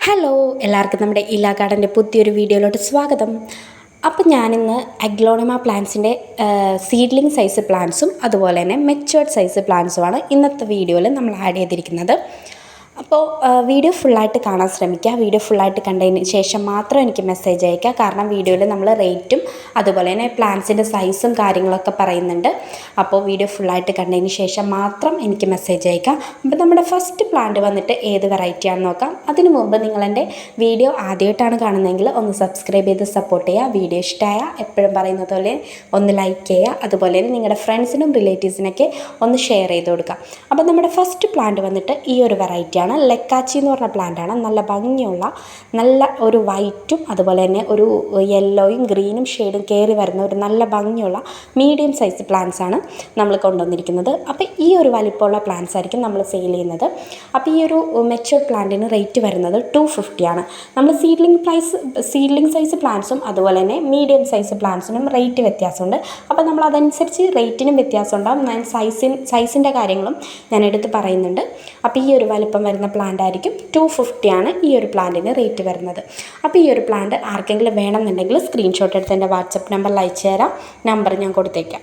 Hello എല്ലാവർക്കും നമ്മുടെ ഇലാ ഗാർഡന്റെ പുതിയൊരു വീഡിയോയിലോട്ട് സ്വാഗതം. അപ്പം ഞാനിന്ന് അഗ്ലോണിമ പ്ലാന്റ്സിന്റെ സീഡ്ലിംഗ് സൈസ് പ്ലാന്റ്സും അതുപോലെ തന്നെ മെച്ചുവേർഡ് സൈസ് പ്ലാന്റ്സുമാണ് ഇന്നത്തെ വീഡിയോയിൽ നമ്മൾ ആഡ് ചെയ്തിരിക്കുന്നത്. അപ്പോൾ വീഡിയോ ഫുള്ളായിട്ട് കാണാൻ ശ്രമിക്കുക. വീഡിയോ ഫുള്ളായിട്ട് കണ്ടതിന് ശേഷം മാത്രം എനിക്ക് മെസ്സേജ് അയക്കുക കാരണം വീഡിയോയിൽ നമ്മൾ റേറ്റും അതുപോലെ തന്നെ പ്ലാൻസിന്റെ സൈസും കാര്യങ്ങളൊക്കെ പറയുന്നുണ്ട്. അപ്പോൾ വീഡിയോ ഫുള്ളായിട്ട് കണ്ടതിന് ശേഷം മാത്രം എനിക്ക് മെസ്സേജ് അയക്കുക അപ്പോൾ നമ്മുടെ ഫസ്റ്റ് പ്ലാന്റ് വന്നിട്ട് ഏത് വെറൈറ്റി ആണെന്ന് നോക്കാം. അതിനു മുമ്പ് നിങ്ങളെന്റെ വീഡിയോ ആദ്യമായിട്ടാണ് കാണുന്നതെങ്കിൽ ഒന്ന് സബ്സ്ക്രൈബ് ചെയ്ത് സപ്പോർട്ട് ചെയ്യുക. വീഡിയോ ഇഷ്ടമായ എപ്പോഴും പറയുന്നത് പോലെ ഒന്ന് ലൈക്ക് ചെയ്യുക. അതുപോലെ തന്നെ നിങ്ങളുടെ ഫ്രണ്ട്സിനും റിലേറ്റീവ്സിനൊക്കെ ഒന്ന് ഷെയർ ചെയ്ത് കൊടുക്കുക. അപ്പോൾ നമ്മുടെ ഫസ്റ്റ് പ്ലാന്റ് വന്നിട്ട് ഈ ഒരു വെറൈറ്റിയാണ് ലെക്കാച്ചി എന്ന് പറഞ്ഞ പ്ലാന്റാണ് നല്ല ഭംഗിയുള്ള നല്ല ഒരു വൈറ്റും അതുപോലെ തന്നെ ഒരു യെല്ലോയും ഗ്രീനും ഷെയ്ഡും കയറി വരുന്ന ഒരു നല്ല ഭംഗിയുള്ള മീഡിയം സൈസ് പ്ലാന്റ്സ് ആണ് നമ്മൾ കൊണ്ടുവന്നിരിക്കുന്നത്. അപ്പോൾ ഈ ഒരു വലിപ്പമുള്ള പ്ലാന്റ്സ് ആയിരിക്കും നമ്മൾ സെയിൽ ചെയ്യുന്നത്. അപ്പോൾ ഈ ഒരു മെച്ചുവർ പ്ലാന്റിന് റേറ്റ് വരുന്നത് ടു ഫിഫ്റ്റിയാണ് നമ്മൾ സീഡ്ലിംഗ് പ്രൈസ് സീഡ്ലിംഗ് സൈസ് പ്ലാന്റ്സും അതുപോലെ തന്നെ മീഡിയം സൈസ് പ്ലാന്റ്സിനും റേറ്റ് വ്യത്യാസമുണ്ട്. അപ്പോൾ നമ്മൾ അതനുസരിച്ച് റേറ്റിനും വ്യത്യാസം ഉണ്ടാകും ഞാൻ സൈസിൻ സൈസിന്റെ കാര്യങ്ങളും ഞാൻ എടുത്ത് പറയുന്നുണ്ട്. അപ്പോൾ ഈ ഒരു വലിപ്പം വരുന്ന പ്ലാന്റ് ആയിരിക്കും ടു ഫിഫ്റ്റിയാണ് ഈ ഒരു പ്ലാന്റിന് റേറ്റ് വരുന്നത്. അപ്പോൾ ഈ ഒരു പ്ലാന്റ് ആർക്കെങ്കിലും വേണമെന്നുണ്ടെങ്കിൽ സ്ക്രീൻഷോട്ട് എടുത്ത് എന്റെ വാട്സപ്പ് നമ്പറിൽ അയച്ചു തരാം നമ്പർ ഞാൻ കൊടുത്തേക്കാം.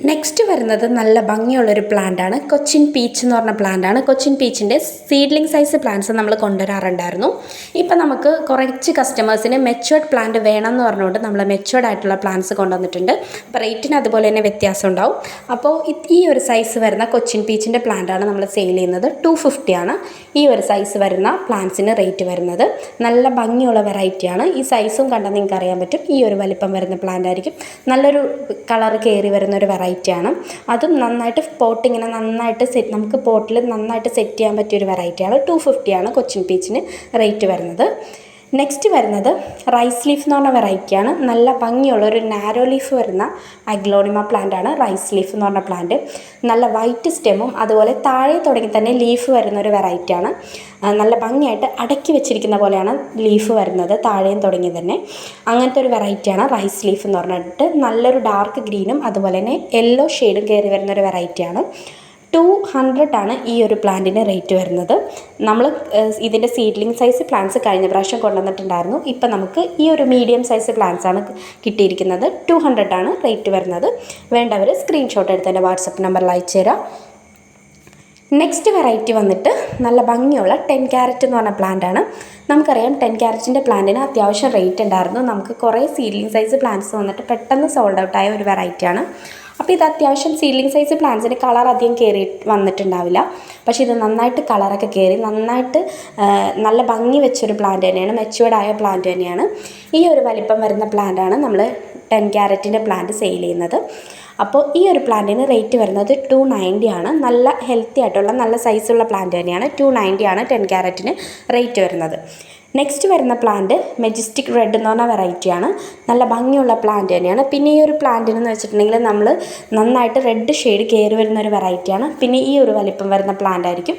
നെക്സ്റ്റ് വരുന്നത് നല്ല ഭംഗിയുള്ളൊരു പ്ലാന്റാണ് കൊച്ചിൻ പീച്ച് എന്ന് പറഞ്ഞ പ്ലാന്റാണ് കൊച്ചിൻ പീച്ചിന്റെ സീഡ്ലിംഗ് സൈസ് പ്ലാന്റ്സ് നമ്മൾ കൊണ്ടുവരാറുണ്ടായിരുന്നു. ഇപ്പം നമുക്ക് കുറച്ച് കസ്റ്റമേഴ്സിന് മെച്ചുവേർഡ് പ്ലാന്റ് വേണം എന്ന് പറഞ്ഞുകൊണ്ട് നമ്മൾ മെച്ചുവേർഡ് ആയിട്ടുള്ള പ്ലാന്റ്സ് കൊണ്ടുവന്നിട്ടുണ്ട്. അപ്പോൾ റേറ്റിന് അതുപോലെ തന്നെ വ്യത്യാസം ഉണ്ടാവും. അപ്പോൾ ഈ ഒരു സൈസ് വരുന്ന കൊച്ചിൻ പീച്ചിന്റെ പ്ലാന്റാണ് നമ്മൾ സെയിൽ ചെയ്യുന്നത്. ടു ആണ്. ഈ ഒരു സൈസ് വരുന്ന പ്ലാന്റ്സിന് റേറ്റ് വരുന്നത്. നല്ല ഭംഗിയുള്ള വെറൈറ്റിയാണ് ഈ സൈസും കണ്ടാൽ നിങ്ങൾക്ക് അറിയാൻ പറ്റും. ഈ ഒരു വലിപ്പം വരുന്ന പ്ലാന്റ് ആയിരിക്കും. നല്ലൊരു കളർ കയറി വരുന്ന ഒരു വെറൈറ്റിയാണ്. അതും നന്നായിട്ട് പോട്ട് ഇങ്ങനെ നന്നായിട്ട് സെറ്റ് നമുക്ക് പോട്ടിൽ നന്നായിട്ട് സെറ്റ് ചെയ്യാൻ പറ്റിയ ഒരു വെറൈറ്റിയാണ്. ടു ഫിഫ്റ്റിയാണ് കൊച്ചിൻ പീച്ചിന് റേറ്റ് വരുന്നത്. നെക്സ്റ്റ് വരുന്നത് റൈസ് ലീഫ് എന്ന് പറഞ്ഞ വെറൈറ്റിയാണ് നല്ല ഭംഗിയുള്ള ഒരു നാരോ ലീഫ് വരുന്ന അഗ്ലോണിമ പ്ലാന്റ് ആണ് റൈസ് ലീഫ് എന്ന് പറഞ്ഞ പ്ലാന്റ് നല്ല വൈറ്റ് സ്റ്റെമ്മും അതുപോലെ താഴെ തുടങ്ങി തന്നെ ലീഫ് വരുന്ന ഒരു വെറൈറ്റിയാണ് നല്ല ഭംഗിയായിട്ട് അടക്കി വെച്ചിരിക്കുന്ന പോലെയാണ് ലീഫ് വരുന്നത് താഴെയും തുടങ്ങി തന്നെ. അങ്ങനത്തെ ഒരു വെറൈറ്റിയാണ് റൈസ് ലീഫ് എന്ന് പറഞ്ഞിട്ട്. നല്ലൊരു ഡാർക്ക് ഗ്രീനും അതുപോലെ തന്നെ യെല്ലോ ഷെയ്ഡും കയറി വരുന്ന ഒരു വെറൈറ്റിയാണ് ടു ഹൺഡ്രഡ് ആണ് ഈ ഒരു പ്ലാന്റിന് റേറ്റ് വരുന്നത്. നമ്മൾ ഇതിന്റെ സീഡ്ലിംഗ് സൈസ് പ്ലാന്റ്സ് കഴിഞ്ഞ പ്രാവശ്യം കൊണ്ടുവന്നിട്ടുണ്ടായിരുന്നു. ഇപ്പം നമുക്ക് ഈ ഒരു മീഡിയം സൈസ് പ്ലാന്റ്സ് ആണ് കിട്ടിയിരിക്കുന്നത്. ടു ഹൺഡ്രഡ് ആണ് റേറ്റ് വരുന്നത്. വേണ്ടവർ സ്ക്രീൻഷോട്ട് എടുത്ത് എന്റെ വാട്സപ്പ് നമ്പറിൽ അയച്ചു തരാം. നെക്സ്റ്റ് വെറൈറ്റി വന്നിട്ട് നല്ല ഭംഗിയുള്ള ടെൻ ക്യാരറ്റ് എന്ന് പറഞ്ഞ പ്ലാന്റ് ആണ്. നമുക്കറിയാം ടെൻ ക്യാരറ്റിന്റെ പ്ലാന്റിന് അത്യാവശ്യം റേറ്റ് ഉണ്ടായിരുന്നു. നമുക്ക് കുറേ സീഡ്ലിംഗ് സൈസ് പ്ലാന്റ്സ് വന്നിട്ട് പെട്ടെന്ന് സോൾഡ് ഔട്ടായ ഒരു വെറൈറ്റിയാണ് അപ്പോൾ ഇത് അത്യാവശ്യം സീലിംഗ് സൈസ് പ്ലാന്റ്സിന് കളർ അധികം കയറി വന്നിട്ടുണ്ടാവില്ല. പക്ഷേ ഇത് നന്നായിട്ട് കളറൊക്കെ കയറി നന്നായിട്ട് നല്ല ഭംഗി വെച്ചൊരു പ്ലാന്റ് തന്നെയാണ് മെച്ചുവേർഡായ പ്ലാന്റ് തന്നെയാണ്. ഈ ഒരു വലിപ്പം വരുന്ന പ്ലാന്റാണ് നമ്മൾ ടെൻ ക്യാരറ്റിന്റെ പ്ലാന്റ് സെയിൽ ചെയ്യുന്നത്. അപ്പോൾ ഈ ഒരു പ്ലാന്റിന് റേറ്റ് വരുന്നത് ടു നയന്റി ആണ്. നല്ല ഹെൽത്തി ആയിട്ടുള്ള നല്ല സൈസുള്ള പ്ലാന്റ് തന്നെയാണ്. ടു നയന്റി ആണ് ടെൻ ക്യാരറ്റിന് റേറ്റ് വരുന്നത്. നെക്സ്റ്റ് വരുന്ന പ്ലാന്റ് മെജസ്റ്റിക് റെഡ് എന്ന് പറഞ്ഞ വെറൈറ്റിയാണ് നല്ല ഭംഗിയുള്ള പ്ലാന്റ് തന്നെയാണ്. പിന്നെ ഈ ഒരു പ്ലാന്റിന് എന്ന് വെച്ചിട്ടുണ്ടെങ്കിൽ നമ്മൾ നന്നായിട്ട് റെഡ് ഷെയ്ഡ് കയറി വരുന്ന ഒരു വെറൈറ്റിയാണ് പിന്നെ ഈ ഒരു വലിപ്പം വരുന്ന പ്ലാന്റ് ആയിരിക്കും.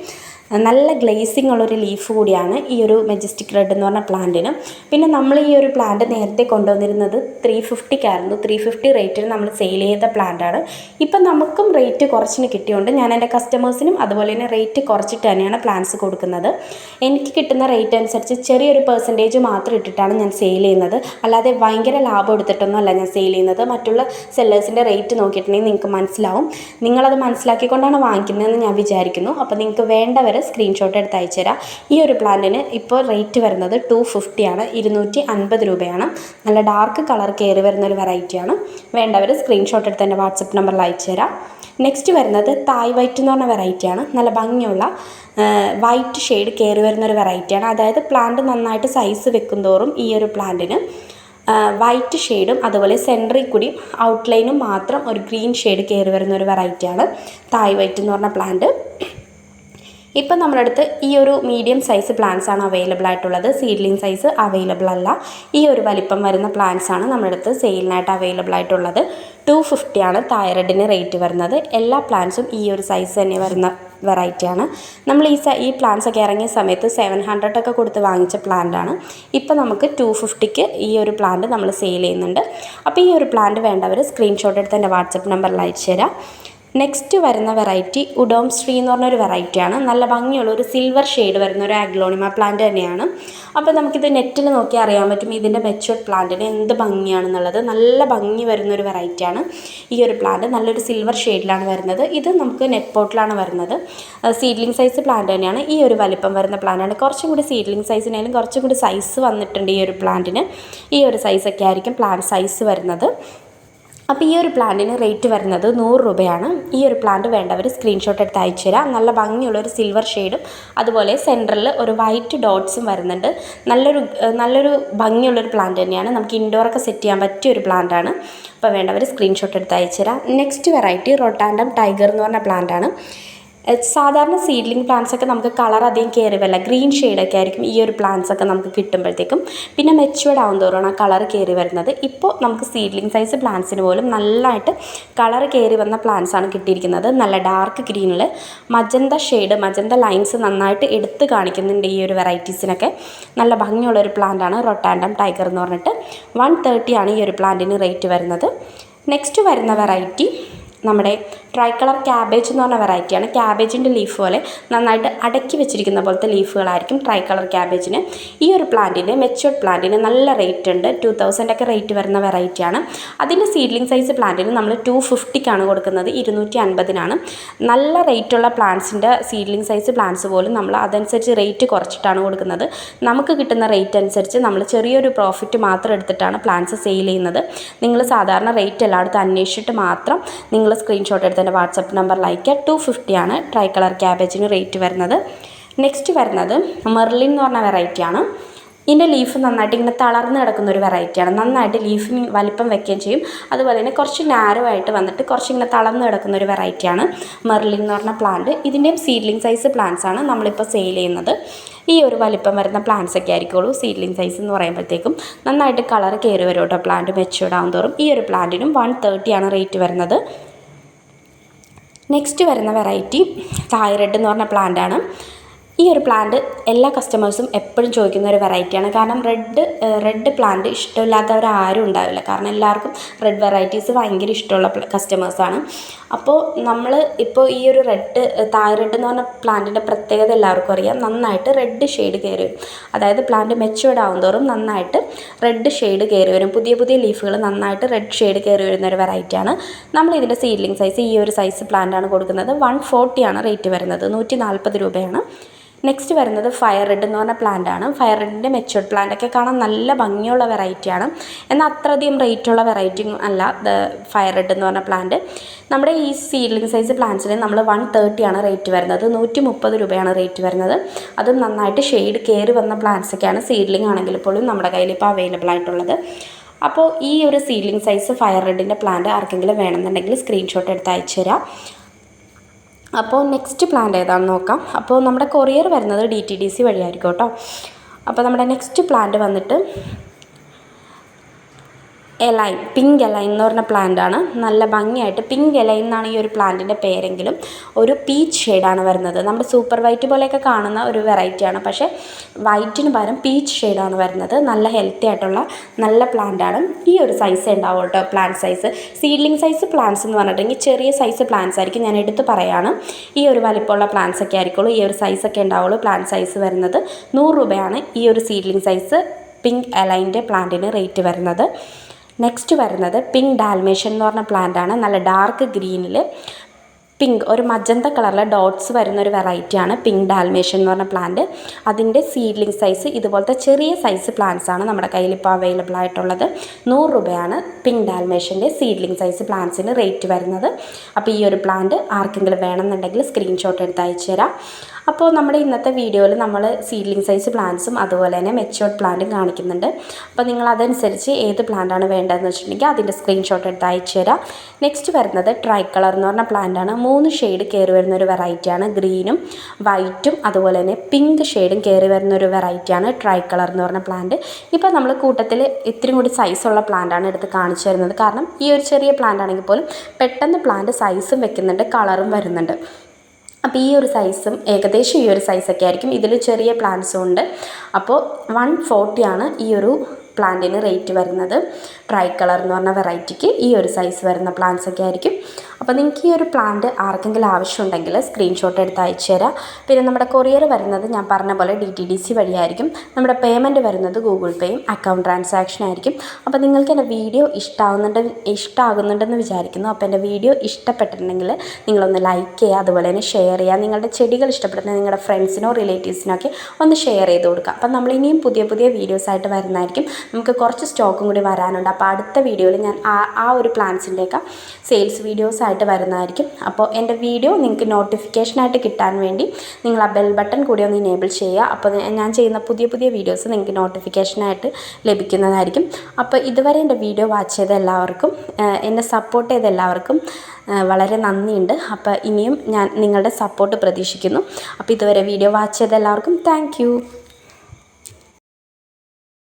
നല്ല ഗ്ലേസിങ് ഉള്ളൊരു ലീഫ് കൂടിയാണ് ഈ ഒരു മെജസ്റ്റിക് റെഡ് എന്ന് പറഞ്ഞ പ്ലാന്റിന്. പിന്നെ നമ്മൾ ഈ ഒരു പ്ലാന്റ് നേരത്തെ കൊണ്ടുവന്നിരുന്നത് ത്രീ ഫിഫ്റ്റിക്കായിരുന്നു ത്രീ ഫിഫ്റ്റി റേറ്റിന് നമ്മൾ സെയിൽ ചെയ്ത പ്ലാന്റാണ് ഇപ്പം നമുക്കും റേറ്റ് കുറച്ചിന് കിട്ടിയുണ്ട് ഞാൻ എന്റെ കസ്റ്റമേഴ്സിനും അതുപോലെ തന്നെ റേറ്റ് കുറച്ചിട്ട് തന്നെയാണ് പ്ലാന്റ്സ് കൊടുക്കുന്നത്. എനിക്ക് കിട്ടുന്ന റേറ്റ് അനുസരിച്ച് ചെറിയൊരു പെർസെന്റേജ് മാത്രം ഇട്ടിട്ടാണ് ഞാൻ സെയിൽ ചെയ്യുന്നത്. അല്ലാതെ ഭയങ്കര ലാഭം എടുത്തിട്ടൊന്നും അല്ല ഞാൻ സെയിൽ ചെയ്യുന്നത്. മറ്റുള്ള സെല്ലേഴ്സിന്റെ റേറ്റ് നോക്കിയിട്ടുണ്ടെങ്കിൽ നിങ്ങൾക്ക് മനസ്സിലാവും. നിങ്ങളത് മനസ്സിലാക്കിക്കൊണ്ടാണ് വാങ്ങിക്കുന്നതെന്ന് ഞാൻ വിചാരിക്കുന്നു. അപ്പോൾ നിങ്ങൾക്ക് വേണ്ടവർ സ്ക്രീൻഷോട്ട് എടുത്ത് അയച്ചു തരാം. ഈ ഒരു പ്ലാന്റിന് ഇപ്പോൾ റേറ്റ് വരുന്നത് ടു ഫിഫ്റ്റിയാണ് ഇരുന്നൂറ്റി അൻപത് രൂപയാണ്. നല്ല ഡാർക്ക് കളർ കയറി വരുന്ന ഒരു വെറൈറ്റിയാണ് വേണ്ടവർ സ്ക്രീൻഷോട്ട് എടുത്ത് എന്റെ വാട്സപ്പ് നമ്പറിൽ അയച്ചു തരാം. നെക്സ്റ്റ് വരുന്നത് തായ് വൈറ്റ് എന്ന് പറഞ്ഞ വെറൈറ്റിയാണ് നല്ല ഭംഗിയുള്ള വൈറ്റ് ഷെയ്ഡ് കയറി വരുന്ന ഒരു വെറൈറ്റിയാണ് അതായത് പ്ലാന്റ് നന്നായിട്ട് സൈസ് വെക്കും തോറും ഈ ഒരു പ്ലാന്റിന് വൈറ്റ് ഷെയ്ഡും അതുപോലെ സെന്ററിൽ കൂടി ഔട്ട്ലൈനും മാത്രം ഒരു ഗ്രീൻ ഷെയ്ഡ് കയറി വരുന്ന ഒരു വെറൈറ്റിയാണ് തായ് വൈറ്റ് എന്ന് പറഞ്ഞ പ്ലാന്റ് ഇപ്പം നമ്മുടെ അടുത്ത് ഈ ഒരു മീഡിയം സൈസ് പ്ലാന്റ്സ് ആണ് അവൈലബിൾ ആയിട്ടുള്ളത്. സീഡ്ലിംഗ് സൈസ് അവൈലബിൾ അല്ല. ഈ ഒരു വലിപ്പം വരുന്ന പ്ലാന്റ്സ് ആണ് നമ്മുടെ അടുത്ത് സെയിലിനായിട്ട് അവൈലബിൾ ആയിട്ടുള്ളത്. ടു ഫിഫ്റ്റിയാണ് തായറഡിന് റേറ്റ് വരുന്നത്. എല്ലാ പ്ലാന്റ്സും ഈ ഒരു സൈസ് തന്നെ വരുന്ന വെറൈറ്റിയാണ് നമ്മൾ ഈ ഈ പ്ലാന്റ്സ് ഒക്കെ ഇറങ്ങിയ സമയത്ത് സെവൻ ഹൺഡ്രഡ് ഒക്കെ കൊടുത്ത് വാങ്ങിച്ച പ്ലാന്റാണ് ഇപ്പോൾ നമുക്ക് ടു ഫിഫ്റ്റിക്ക് ഈ ഒരു പ്ലാന്റ് നമ്മൾ സെയിൽ ചെയ്യുന്നുണ്ട്. അപ്പോൾ ഈ ഒരു പ്ലാന്റ് വേണ്ടവർ സ്ക്രീൻഷോട്ട് എടുത്ത് എന്റെ വാട്സപ്പ് നമ്പറിൽ അയച്ചു തരാം. നെക്സ്റ്റ് വരുന്ന വെറൈറ്റി ഉഡോം ശ്രീ എന്ന് പറഞ്ഞൊരു വെറൈറ്റിയാണ് നല്ല ഭംഗിയുള്ള ഒരു സിൽവർ ഷെയ്ഡ് വരുന്ന ഒരു ആഗ്ലോണിമ പ്ലാന്റ് തന്നെയാണ്. അപ്പോൾ നമുക്കിത് നെറ്റിൽ നോക്കി അറിയാൻ പറ്റും ഇതിന്റെ മെച്ചുവർഡ് പ്ലാന്റിന് എന്ത് ഭംഗിയാണെന്നുള്ളത്. നല്ല ഭംഗി വരുന്ന ഒരു വെറൈറ്റിയാണ് ഈ ഒരു പ്ലാന്റ് നല്ലൊരു സിൽവർ ഷെയ്ഡിലാണ് വരുന്നത്. ഇത് നമുക്ക് നെറ്റ് പോട്ടിലാണ് വരുന്നത്. സീഡ്ലിംഗ് സൈസ് പ്ലാന്റ് തന്നെയാണ്. ഈ ഒരു വലിപ്പം വരുന്ന പ്ലാന്റാണ് കുറച്ചും കൂടി സീഡ്ലിംഗ് സൈസിനായാലും കുറച്ചും കൂടി സൈസ് വന്നിട്ടുണ്ട് ഈ ഒരു പ്ലാന്റിന് ഈ ഒരു സൈസൊക്കെ ആയിരിക്കും പ്ലാന്റ് സൈസ് വരുന്നത്. അപ്പോൾ ഈ ഒരു പ്ലാന്റിന് റേറ്റ് വരുന്നത് നൂറ് രൂപയാണ്. ഈ ഒരു പ്ലാന്റ് വേണ്ടവർ സ്ക്രീൻഷോട്ട് എടുത്ത് അയച്ചു തരാം. നല്ല ഭംഗിയുള്ള ഒരു സിൽവർ ഷെയ്ഡും അതുപോലെ സെന്ററിൽ ഒരു വൈറ്റ് ഡോട്ട്സും വരുന്നുണ്ട്. നല്ലൊരു നല്ലൊരു ഭംഗിയുള്ളൊരു പ്ലാന്റ് തന്നെയാണ്. നമുക്ക് ഇൻഡോറൊക്കെ സെറ്റ് ചെയ്യാൻ പറ്റിയ ഒരു പ്ലാന്റാണ് അപ്പോൾ വേണ്ടവർ സ്ക്രീൻഷോട്ട് എടുത്ത് അയച്ചു തരാം. നെക്സ്റ്റ് വെറൈറ്റി റൊട്ടാൻഡം ടൈഗർ എന്ന് പറഞ്ഞ പ്ലാന്റാണ് സാധാരണ സീഡ്ലിംഗ് പ്ലാന്റ്സ് ഒക്കെ നമുക്ക് കളർ അധികം കയറി വരില്ല ഗ്രീൻ ഷെയ്ഡൊക്കെ ആയിരിക്കും ഈ ഒരു പ്ലാന്റ്സ് ഒക്കെ നമുക്ക് കിട്ടുമ്പോഴത്തേക്കും. പിന്നെ മെച്ചുവേർഡ് ആവും തോറും ആ കളർ കയറി വരുന്നത് ഇപ്പോൾ നമുക്ക് സീഡ്ലിംഗ് സൈസ് പ്ലാന്റ്സിന് പോലും നല്ലതായിട്ട് കളർ കയറി വന്ന പ്ലാന്റ്സ് ആണ് കിട്ടിയിരിക്കുന്നത്. നല്ല ഡാർക്ക് ഗ്രീനിൽ മജന്ത ഷെയ്ഡ് മജന്ത ലൈൻസ് നന്നായിട്ട് എടുത്ത് കാണിക്കുന്നുണ്ട് ഈ ഒരു വെറൈറ്റീസിനൊക്കെ നല്ല ഭംഗിയുള്ള ഒരു പ്ലാന്റാണ് റൊട്ടാൻഡം ടൈഗർ എന്ന് പറഞ്ഞിട്ട്. വൺ തേർട്ടിയാണ് ഈ ഒരു പ്ലാന്റിന് റേറ്റ് വരുന്നത്. നെക്സ്റ്റ് വരുന്ന വെറൈറ്റി നമ്മുടെ ട്രൈ കളർ ക്യാബേജ് എന്ന് പറഞ്ഞ വെറൈറ്റിയാണ് ക്യാബേജിന്റെ ലീഫ് പോലെ നന്നായിട്ട് അടക്കി വെച്ചിരിക്കുന്ന പോലത്തെ ലീഫുകളായിരിക്കും ട്രൈ കളർ ക്യാബേജിന് ഈ ഒരു പ്ലാന്റിന് മെച്ചുവർഡ് പ്ലാന്റിന് നല്ല റേറ്റ് ഉണ്ട്. ടു തൗസൻഡ് ഒക്കെ റേറ്റ് വരുന്ന വെറൈറ്റിയാണ് അതിന്റെ സീഡ്ലിംഗ് സൈസ് പ്ലാന്റിന് നമ്മൾ ടു ഫിഫ്റ്റിക്കാണ് കൊടുക്കുന്നത്. ഇരുന്നൂറ്റി അൻപതിനാണ് നല്ല റേറ്റുള്ള പ്ലാന്റ്സിന്റെ സീഡ്ലിംഗ് സൈസ് പ്ലാന്റ്സ് പോലും നമ്മൾ അതനുസരിച്ച് റേറ്റ് കുറച്ചിട്ടാണ് കൊടുക്കുന്നത്. നമുക്ക് കിട്ടുന്ന റേറ്റ് അനുസരിച്ച് നമ്മൾ ചെറിയൊരു പ്രോഫിറ്റ് മാത്രം എടുത്തിട്ടാണ് പ്ലാന്റ്സ് സെയിൽ ചെയ്യുന്നത്. നിങ്ങൾ സാധാരണ റേറ്റ് എല്ലായിടത്തും അന്വേഷിച്ചിട്ട് മാത്രം നിങ്ങൾ സ്ക്രീൻഷോട്ട് എടുത്ത് എന്റെ വാട്സപ്പ് നമ്പർ ലൈക്ക് ടു ഫിഫ്റ്റിയാണ് ട്രൈ കളർ ക്യാബേജിന് റേറ്റ് വരുന്നത്. നെക്സ്റ്റ് വരുന്നത് മെർലിൻ എന്ന് പറഞ്ഞ വെറൈറ്റിയാണ് ഇതിന്റെ ലീഫ് നന്നായിട്ട് ഇങ്ങനെ തളർന്ന് കിടക്കുന്ന ഒരു വെറൈറ്റിയാണ് നന്നായിട്ട് ലീഫിന് വലിപ്പം വെക്കുകയും ചെയ്യും. അതുപോലെ തന്നെ കുറച്ച് നാരോ ആയിട്ട് വന്നിട്ട് കുറച്ച് ഇങ്ങനെ തളർന്ന് കിടക്കുന്ന ഒരു വെറൈറ്റിയാണ് മെർലിൻ എന്ന് പറഞ്ഞ പ്ലാന്റ് ഇതിന്റെയും സീഡ്ലിംഗ് സൈസ് പ്ലാന്റ്സ് ആണ് നമ്മളിപ്പോൾ സെയിൽ ചെയ്യുന്നത്. ഈ ഒരു വലിപ്പം വരുന്ന പ്ലാന്റ്സ് ഒക്കെ ആയിരിക്കുള്ളൂ സീഡ്ലിംഗ് സൈസ് എന്ന് പറയുമ്പോഴത്തേക്കും. നന്നായിട്ട് കളർ കയറി വരും കേട്ടോ പ്ലാന്റ് മെച്ചുവേർഡ് തോറും ഈ ഒരു പ്ലാന്റിനും വൺ തേർട്ടിയാണ് റേറ്റ് വരുന്നത്. നെക്സ്റ്റ് വരുന്ന വെറൈറ്റി തായ്റെഡ് എന്ന് പറഞ്ഞ പ്ലാന്റ് ആണ്. ഈ ഒരു പ്ലാന്റ് എല്ലാ കസ്റ്റമേഴ്സും എപ്പോഴും ചോദിക്കുന്ന ഒരു വെറൈറ്റിയാണ് കാരണം റെഡ് റെഡ് പ്ലാന്റ് ഇഷ്ടമില്ലാത്തവർ ആരും ഉണ്ടാവില്ല. കാരണം എല്ലാവർക്കും റെഡ് വെറൈറ്റീസ് ഭയങ്കര ഇഷ്ടമുള്ള കസ്റ്റമേഴ്സാണ് അപ്പോൾ നമ്മൾ ഇപ്പോൾ ഈ ഒരു റെഡ് തായ്റെഡ് എന്ന് പറഞ്ഞ പ്ലാന്റിന്റെ പ്രത്യേകത എല്ലാവർക്കും അറിയാം. നന്നായിട്ട് റെഡ് ഷെയ്ഡ് കയറി വരും. അതായത് പ്ലാന്റ് മെച്ചുവേർഡ് ആവും തോറും നന്നായിട്ട് റെഡ് ഷെയ്ഡ് കയറി വരും. പുതിയ പുതിയ ലീഫുകൾ നന്നായിട്ട് റെഡ് ഷെയ്ഡ് കയറി വരുന്ന ഒരു വെറൈറ്റിയാണ് നമ്മൾ ഇതിന്റെ സീഡ്ലിംഗ് സൈസ് ഈ ഒരു സൈസ് പ്ലാന്റാണ് കൊടുക്കുന്നത്. വൺ ഫോർട്ടിയാണ് റേറ്റ് വരുന്നത്. നൂറ്റി നാൽപ്പത് രൂപയാണ്. നെക്സ്റ്റ് വരുന്നത് ഫയർ റെഡ് എന്ന് പറഞ്ഞ പ്ലാന്റ് ആണ്. ഫയർ റെഡിന്റെ മെച്ചുവർഡ് പ്ലാന്റ് ഒക്കെ കാണാൻ നല്ല ഭംഗിയുള്ള വെറൈറ്റിയാണ് എന്നാൽ അത്രയധികം റേറ്റുള്ള വെറൈറ്റി അല്ല ഫയർ റെഡ് എന്ന് പറഞ്ഞ പ്ലാന്റ് നമ്മുടെ ഈ സീഡ്ലിംഗ് സൈസ് പ്ലാന്റ്സിന് നമ്മൾ വൺ തേർട്ടിയാണ് റേറ്റ് വരുന്നത്. നൂറ്റി മുപ്പത് രൂപയാണ് റേറ്റ് വരുന്നത്. അതും നന്നായിട്ട് ഷെയ്ഡ് കയറി വന്ന പ്ലാന്റ്സ് ഒക്കെയാണ് സീഡ്ലിംഗ് ആണെങ്കിൽ പോലും നമ്മുടെ കയ്യിൽ ഇപ്പോൾ അവൈലബിൾ ആയിട്ടുള്ളത്. അപ്പോൾ ഈ ഒരു സീഡ്ലിംഗ് സൈസ് ഫയർ റെഡിന്റെ പ്ലാന്റ് ആർക്കെങ്കിലും വേണമെന്നുണ്ടെങ്കിൽ സ്ക്രീൻഷോട്ട് എടുത്ത് അയച്ചു തരാം അപ്പോൾ നെക്സ്റ്റ് പ്ലാന്റ് ഏതാണെന്ന് നോക്കാം. അപ്പോൾ നമ്മുടെ കൊറിയർ വരുന്നത് ഡി ടി ഡി സി വഴിയായിരിക്കും കേട്ടോ. അപ്പോൾ നമ്മുടെ നെക്സ്റ്റ് പ്ലാന്റ് വന്നിട്ട് എലൈൻ പിങ്ക് എലൈൻ എന്ന് പറഞ്ഞ പ്ലാന്റാണ് നല്ല ഭംഗിയായിട്ട് പിങ്ക് എലൈൻ എന്നാണ് ഈ ഒരു പ്ലാന്റിന്റെ പേരെങ്കിലും ഒരു പീച്ച് ഷെയ്ഡാണ് വരുന്നത്. നമ്മുടെ സൂപ്പർ വൈറ്റ് പോലെയൊക്കെ കാണുന്ന ഒരു വെറൈറ്റിയാണ് പക്ഷേ വൈറ്റിന് പകരം പീച്ച് ഷെയ്ഡാണ് വരുന്നത്. നല്ല ഹെൽത്തി ആയിട്ടുള്ള നല്ല പ്ലാന്റാണ് ഈ ഒരു സൈസ് ഉണ്ടാവും കേട്ടോ plant size seedling size plants എന്ന് പറഞ്ഞിട്ടുണ്ടെങ്കിൽ ചെറിയ സൈസ് പ്ലാന്റ്സ് ആയിരിക്കും. ഞാൻ എടുത്ത് പറയാണ്. ഈ ഒരു വലിപ്പമുള്ള പ്ലാന്റ്സ് ഒക്കെ ആയിരിക്കുള്ളൂ. ഈ ഒരു സൈസൊക്കെ ഉണ്ടാവുള്ളൂ. പ്ലാന്റ് സൈസ് വരുന്നത് നൂറ് രൂപയാണ് ഈ ഒരു സീഡ്ലിംഗ് സൈസ് പിങ്ക് എലൈന്റെ പ്ലാന്റിന് റേറ്റ് വരുന്നത്. നെക്സ്റ്റ് വരുന്നത് പിങ്ക് ഡാൽമേഷൻ എന്ന് പറഞ്ഞ പ്ലാന്റ് ആണ്. നല്ല ഡാർക്ക് ഗ്രീനിൽ പിങ്ക് ഒരു മജന്ത കളറിലെ ഡോട്ട്സ് വരുന്ന ഒരു വെറൈറ്റിയാണ് പിങ്ക് ഡാൽമേഷൻ എന്ന് പറഞ്ഞ പ്ലാന്റ്. അതിന്റെ സീഡ്ലിംഗ് സൈസ് ഇതുപോലത്തെ ചെറിയ സൈസ് പ്ലാന്റ്സ് ആണ് നമ്മുടെ കയ്യിൽ ഇപ്പോൾ അവൈലബിൾ ആയിട്ടുള്ളത്. നൂറ് രൂപയാണ് പിങ്ക് ഡാൽമേഷന്റെ സീഡ്ലിംഗ് സൈസ് പ്ലാന്റ്സിന് റേറ്റ് വരുന്നത്. അപ്പോൾ ഈ ഒരു പ്ലാന്റ് ആർക്കെങ്കിലും വേണമെന്നുണ്ടെങ്കിൽ സ്ക്രീൻഷോട്ട് എടുത്ത് അയച്ചു തരാം. അപ്പോൾ നമ്മുടെ ഇന്നത്തെ വീഡിയോയിൽ നമ്മൾ സീഡ്ലിംഗ് സൈസ് പ്ലാന്റ്സും അതുപോലെ തന്നെ മെച്ചുവർഡ് പ്ലാന്റും കാണിക്കുന്നുണ്ട്. അപ്പോൾ നിങ്ങൾ അതനുസരിച്ച് ഏത് പ്ലാന്റാണ് വേണ്ടതെന്ന് വെച്ചിട്ടുണ്ടെങ്കിൽ അതിന്റെ സ്ക്രീൻഷോട്ട് എടുത്ത് അയച്ചു തരാം. നെക്സ്റ്റ് വരുന്നത് ട്രൈ കളർ എന്ന് പറഞ്ഞ പ്ലാന്റാണ് മൂന്ന് ഷെയ്ഡ് കയറി വരുന്ന ഒരു വെറൈറ്റിയാണ് ഗ്രീനും വൈറ്റും അതുപോലെ തന്നെ പിങ്ക് ഷെയ്ഡും കയറി വരുന്ന ഒരു വെറൈറ്റിയാണ് ട്രൈ കളർ എന്ന് പറഞ്ഞ പ്ലാന്റ് ഇപ്പോൾ നമ്മൾ കൂട്ടത്തിൽ ഇത്തിരി കൂടി സൈസുള്ള പ്ലാന്റാണ് എടുത്ത് കാണിച്ചു തരുന്നത്. കാരണം ഈ ഒരു ചെറിയ പ്ലാന്റ് ആണെങ്കിൽ പോലും പെട്ടെന്ന് പ്ലാന്റ് സൈസും വെക്കുന്നുണ്ട് കളറും വരുന്നുണ്ട്. അപ്പോൾ ഈ ഒരു സൈസും ഏകദേശം ഈ ഒരു സൈസൊക്കെ ആയിരിക്കും. ഇതിൽ ചെറിയ പ്ലാന്റ്സും ഉണ്ട്. അപ്പോൾ വൺ ഫോർട്ടിയാണ് ഈ ഒരു പ്ലാന്റിന് റേറ്റ് വരുന്നത് ട്രൈ കളർ എന്ന് പറഞ്ഞ വെറൈറ്റിക്ക് ഈ ഒരു സൈസ് വരുന്ന പ്ലാന്റ്സ് ഒക്കെ ആയിരിക്കും. അപ്പോൾ നിങ്ങൾക്ക് ഈ ഒരു പ്ലാന്റ് ആർക്കെങ്കിലും ആവശ്യമുണ്ടെങ്കിൽ സ്ക്രീൻഷോട്ട് എടുത്ത് അയച്ചു തരാം. പിന്നെ നമ്മുടെ കൊറിയർ വരുന്നത് ഞാൻ പറഞ്ഞ പോലെ ഡി ടി ഡി സി വഴിയായിരിക്കും. നമ്മുടെ പേയ്മെന്റ് വരുന്നത് ഗൂഗിൾ പേയും അക്കൗണ്ട് ട്രാൻസാക്ഷൻ ആയിരിക്കും. അപ്പോൾ നിങ്ങൾക്ക് എന്റെ വീഡിയോ ഇഷ്ടമാവുന്നുണ്ട് ഇഷ്ടമാകുന്നുണ്ടെന്ന് വിചാരിക്കുന്നു. അപ്പോൾ എന്റെ വീഡിയോ ഇഷ്ടപ്പെട്ടിട്ടുണ്ടെങ്കിൽ നിങ്ങളൊന്ന് ലൈക്ക് ചെയ്യുക അതുപോലെ തന്നെ ഷെയർ ചെയ്യുക. നിങ്ങളുടെ ചെടികൾ ഇഷ്ടപ്പെടുന്ന നിങ്ങളുടെ ഫ്രണ്ട്സിനോ റിലേറ്റീവ്സിനോ ഒക്കെ ഒന്ന് ഷെയർ ചെയ്ത് കൊടുക്കുക. അപ്പം നമ്മൾ ഇനിയും പുതിയ പുതിയ വീഡിയോസായിട്ട് വരുന്നതായിരിക്കും. നമുക്ക് കുറച്ച് സ്റ്റോക്കും കൂടി വരാനുണ്ട്. അപ്പോൾ അടുത്ത വീഡിയോയിൽ ഞാൻ ആ ആ ഒരു പ്ലാൻസിന്റെയൊക്കെ സെയിൽസ് വീഡിയോസ് ആയിട്ട് വരുന്നതായിരിക്കും. അപ്പോൾ എന്റെ വീഡിയോ നിങ്ങൾക്ക് നോട്ടിഫിക്കേഷനായിട്ട് കിട്ടാൻ വേണ്ടി നിങ്ങൾ ആ ബെൽ ബട്ടൺ കൂടി ഒന്ന് ഇനേബിൾ ചെയ്യുക. അപ്പോൾ ഞാൻ ചെയ്യുന്ന പുതിയ പുതിയ വീഡിയോസ് നിങ്ങൾക്ക് നോട്ടിഫിക്കേഷനായിട്ട് ലഭിക്കുന്നതായിരിക്കും. അപ്പോൾ ഇതുവരെ എന്റെ വീഡിയോ വാച്ച് ചെയ്ത എല്ലാവർക്കും എന്നെ സപ്പോർട്ട് ചെയ്ത എല്ലാവർക്കും വളരെ നന്ദിയുണ്ട്. അപ്പോൾ ഇനിയും ഞാൻ നിങ്ങളുടെ സപ്പോർട്ട് പ്രതീക്ഷിക്കുന്നു. അപ്പോൾ ഇതുവരെ വീഡിയോ വാച്ച് ചെയ്ത എല്ലാവർക്കും താങ്ക്